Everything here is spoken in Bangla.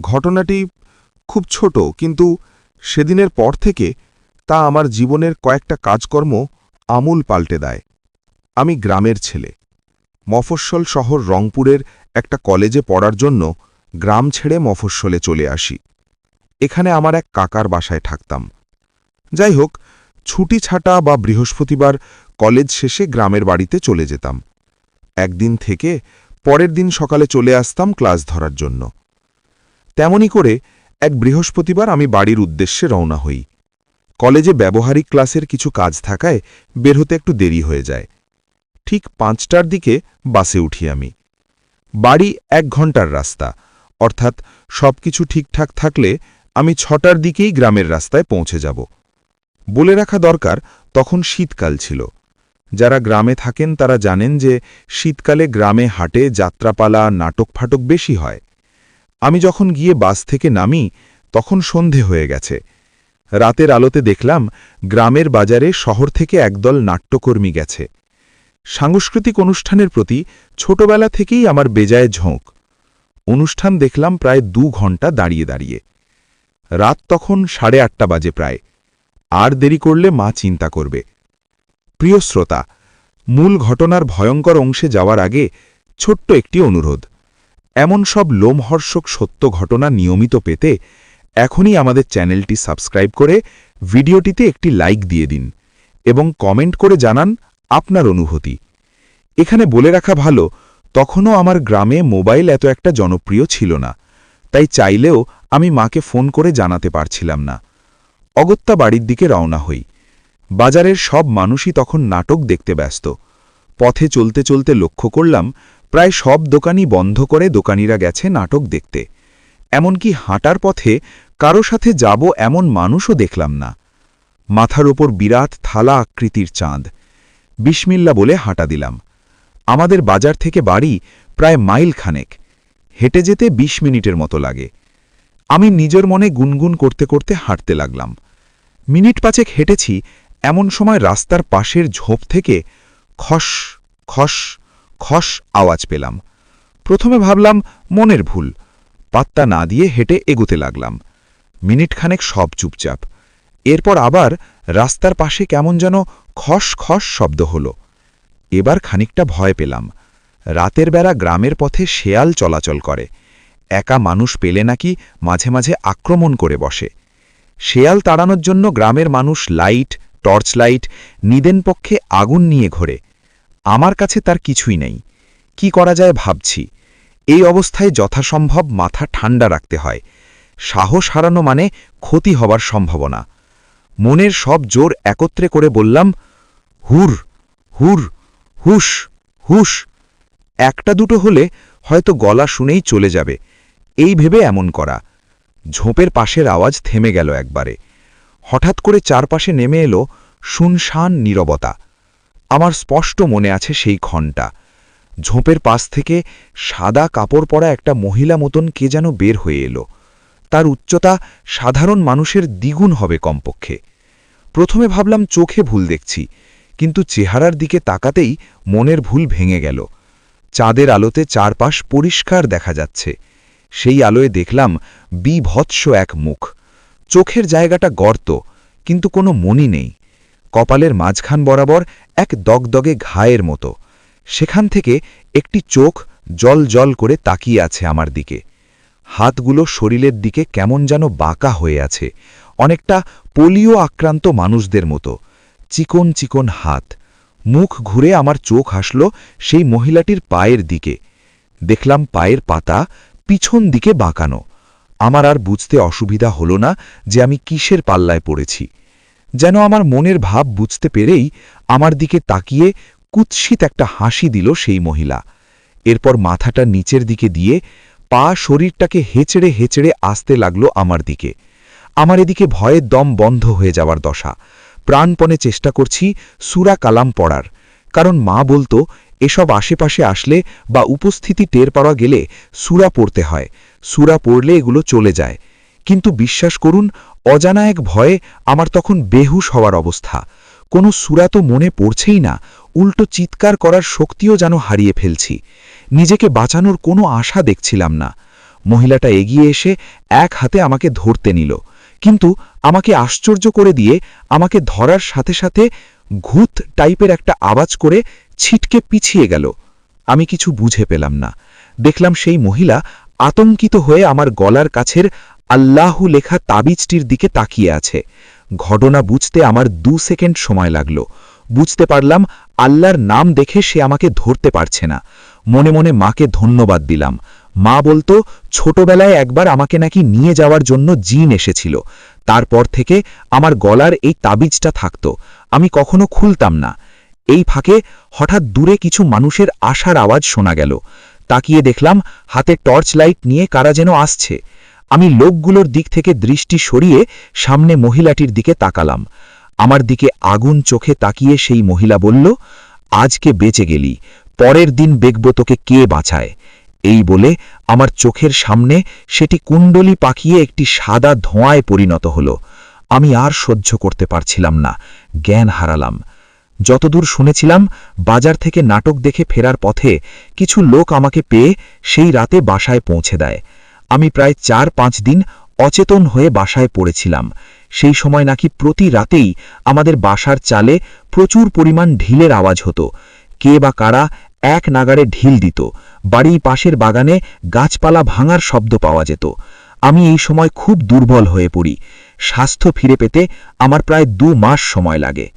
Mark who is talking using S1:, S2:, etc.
S1: ঘটনাটি খুব ছোট, কিন্তু সেদিনের পর থেকে তা আমার জীবনের কয়েকটা কাজকর্ম আমূল পাল্টে দেয়। আমি গ্রামের ছেলে। মফস্বল শহর রংপুরের একটা কলেজে পড়ার জন্য গ্রাম ছেড়ে মফস্বলে চলে আসি। এখানে আমার এক কাকার বাসায় থাকতাম। যাই হোক, ছুটি ছাটা বা বৃহস্পতিবার কলেজ শেষে গ্রামের বাড়িতে চলে যেতাম। একদিন থেকে পরের দিন সকালে চলে আসতাম ক্লাস ধরার জন্য। তেমনি করে এক বৃহস্পতিবার আমি বাড়ির উদ্দেশ্যে রওনা হই। কলেজে ব্যবহারিক ক্লাসের কিছু কাজ থাকায় বের হতে একটু দেরি হয়ে যায়। ঠিক পাঁচটার দিকে বাসে উঠি আমি। বাড়ি এক ঘণ্টার রাস্তা, অর্থাৎ সবকিছু ঠিকঠাক থাকলে আমি ছটার দিকেই গ্রামের রাস্তায় পৌঁছে যাব। বলে রাখা দরকার, তখন শীতকাল ছিল। যারা গ্রামে থাকেন তারা জানেন যে শীতকালে গ্রামে হাটে যাত্রাপালা নাটক ফাটক বেশি হয়। আমি যখন গিয়ে বাস থেকে নামি, তখন সন্ধে হয়ে গেছে। রাতের আলোতে দেখলাম, গ্রামের বাজারে শহর থেকে একদল নাট্যকর্মী গেছে। সাংস্কৃতিক অনুষ্ঠানের প্রতি ছোটবেলা থেকেই আমার বেজায় ঝোঁক। অনুষ্ঠান দেখলাম প্রায় দু ঘণ্টা দাঁড়িয়ে দাঁড়িয়ে। রাত তখন সাড়ে আটটা বাজে প্রায়। আর দেরি করলে মা চিন্তা করবে। প্রিয় শ্রোতা, মূল ঘটনার ভয়ঙ্কর অংশে যাওয়ার আগে ছোট্ট একটি অনুরোধ। এমন সব লোমহর্ষক সত্য ঘটনা নিয়মিত পেতে এখনই আমাদের চ্যানেলটি সাবস্ক্রাইব করে ভিডিওটিতে একটি লাইক দিয়ে দিন এবং কমেন্ট করে জানান আপনার অনুভূতি। এখানে বলে রাখা ভালো, তখনও আমার গ্রামে মোবাইল এত একটা জনপ্রিয় ছিল না, তাই চাইলেও আমি মাকে ফোন করে জানাতে পারছিলাম না। অগত্যা বাড়ির দিকে রওনা হই। বাজারের সব মানুষই তখন নাটক দেখতে ব্যস্ত। পথে চলতে চলতে লক্ষ্য করলাম প্রায় সব দোকানই বন্ধ করে দোকানিরা গেছে নাটক দেখতে। এমনকি হাঁটার পথে কারও সাথে যাব এমন মানুষও দেখলাম না। মাথার ওপর বিরাট থালা আকৃতির চাঁদ। বিসমিল্লা বলে হাঁটা দিলাম। আমাদের বাজার থেকে বাড়ি প্রায় মাইল খানেক। হেঁটে যেতে ২০ মিনিটের মতো লাগে। আমি নিজের মনে গুনগুন করতে করতে হাঁটতে লাগলাম। মিনিট পাঁচেক হেঁটেছি, এমন সময় রাস্তার পাশের ঝোপ থেকে খস খস খস আওয়াজ পেলাম। প্রথমে ভাবলাম, মনের ভুল। পাত্তা না দিয়ে হেঁটে এগুতে লাগলাম। মিনিটখানেক সব চুপচাপ। এরপর আবার রাস্তার পাশে কেমন যেন খস খস শব্দ হল। এবার খানিকটা ভয় পেলাম। রাতের বেলা গ্রামের পথে শেয়াল চলাচল করে। একা মানুষ পেলে নাকি মাঝে মাঝে আক্রমণ করে বসে। শেয়াল তাড়ানোর জন্য গ্রামের মানুষ লাইট টর্চ লাইট নিদেন পক্ষে আগুন নিয়ে ঘোরে। আমার কাছে তার কিছুই নেই। কি করা যায় ভাবছি। এই অবস্থায় যথাসম্ভব মাথা ঠান্ডা রাখতে হয়। সাহস হারানো মানে ক্ষতি হবার সম্ভাবনা। মনের সব জোর একত্রে করে বললাম, হুর হুর, হুশ হুশ। একটা দুটো হলে হয়তো গলা শুনেই চলে যাবে। এই ভেবে এমন করা। ঝোপের পাশের আওয়াজ থেমে গেল একবারে। হঠাৎ করে চারপাশে নেমে এলো শুনশান নীরবতা। আমার স্পষ্ট মনে আছে সেই ক্ষণটা। ঝোপের পাশ থেকে সাদা কাপড় পরা একটা মহিলা মতন কে যেন বের হয়ে এলো। তার উচ্চতা সাধারণ মানুষের দ্বিগুণ হবে কমপক্ষে। প্রথমে ভাবলাম চোখে ভুল দেখছি, কিন্তু চেহারার দিকে তাকাতেই মনের ভুল ভেঙে গেল। চাঁদের আলোতে চারপাশ পরিষ্কার দেখা যাচ্ছে। সেই আলোয় দেখলাম বিভৎস এক মুখ। চোখের জায়গাটা গর্ত, কিন্তু কোনো মনি নেই। কপালের মাঝখান বরাবর এক দগদগে ঘায়ের মতো। সেখান থেকে একটি চোখ জল জল করে তাকিয়ে আছে আমার দিকে। হাতগুলো শরীরের দিকে কেমন যেন বাঁকা হয়ে আছে। অনেকটা পোলিও আক্রান্ত মানুষদের মতো। চিকন চিকন হাত। মুখ ঘুরে আমার চোখ হাসল সেই মহিলাটির পায়ের দিকে। দেখলাম পায়ের পাতা পিছন দিকে বাঁকানো। আমার আর বুঝতে অসুবিধা হল না যে আমি কিসের পাল্লায় পড়েছি। যেন আমার মনের ভাব বুঝতে পেরেই আমার দিকে তাকিয়ে কুৎসিত একটা হাসি দিল সেই মহিলা। এরপর মাথাটা নিচের দিকে দিয়ে পা শরীরটাকে হেচড়ে হেচড়ে আসতে লাগল আমার দিকে। আমার এদিকে ভয়ের দম বন্ধ হয়ে যাওয়ার দশা। প্রাণপণে চেষ্টা করছি সুরা কালাম পড়ার। কারণ মা বলতো, এসব আশেপাশে আসলে বা উপস্থিতি টের পাওয়া গেলে সুরা পড়তে হয়। সুরা পড়লে এগুলো চলে যায়। কিন্তু বিশ্বাস করুন, অজানা এক ভয়ে আমার তখন বেহুশ হওয়ার অবস্থা। কোনো সুরা তো মনে পড়ছেই না, উল্টো চিৎকার করার শক্তিও যেন হারিয়ে ফেলছি। নিজেকে বাঁচানোর কোনো আশা দেখছিলাম না।
S2: মহিলাটা এগিয়ে এসে এক হাতে আমাকে ধরতে নিল, কিন্তু আমাকে আশ্চর্য করে দিয়ে আমাকে ধরার সাথে সাথে ঘুত টাইপের একটা আওয়াজ করে ছিটকে পিছিয়ে গেল। আমি কিছু বুঝে পেলাম না। দেখলাম সেই মহিলা আতঙ্কিত হয়ে আমার গলার কাছের আল্লাহু লেখা তাবিজটির দিকে তাকিয়ে আছে। ঘটনা বুঝতে আমার দু সেকেন্ড সময় লাগল। বুঝতে পারলাম, আল্লাহর নাম দেখে সে আমাকে ধরতে পারছে না। মনে মনে মাকে ধন্যবাদ দিলাম। মা বলতো, ছোটবেলায় একবার আমাকে নাকি নিয়ে যাওয়ার জন্য জিন এসেছিল। তারপর থেকে আমার গলার এই তাবিজটা থাকত। আমি কখনো খুলতাম না। এই ফাঁকে হঠাৎ দূরে কিছু মানুষের আশার আওয়াজ শোনা গেল। তাকিয়ে দেখলাম, হাতে টর্চ লাইট নিয়ে কারা যেন আসছে। আমি লোকগুলোর দিক থেকে দৃষ্টি সরিয়ে সামনে মহিলাটির দিকে তাকালাম। আমার দিকে আগুন চোখে তাকিয়ে সেই মহিলা বলল, আজকে বেঁচে গেলি, পরের দিন দেখব তোকে কে বাঁচায়। এই বলে আমার চোখের সামনে সেটি কুণ্ডলি পাকিয়ে একটি সাদা ধোঁয়ায় পরিণত হল। আমি আর সহ্য করতে পারছিলাম না, জ্ঞান হারালাম। যতদূর শুনেছিলাম, বাজার থেকে নাটক দেখে ফেরার পথে কিছু লোক আমাকে পেয়ে সেই রাতে বাসায় পৌঁছে দেয়। আমি প্রায় চার পাঁচ দিন অচেতন হয়ে বাসায় পড়েছিলাম। সেই সময় নাকি প্রতি রাতেই আমাদের বাসার চালে প্রচুর পরিমাণ ঢিলের আওয়াজ হতো। কে বা কারা এক নাগাড়ে ঢিল দিত। বাড়ির পাশের বাগানে গাছপালা ভাঙার শব্দ পাওয়া যেত। আমি এই সময় খুব দুর্বল হয়ে পড়ি। স্বাস্থ্য ফিরে পেতে আমার প্রায় দু মাস সময় লাগে।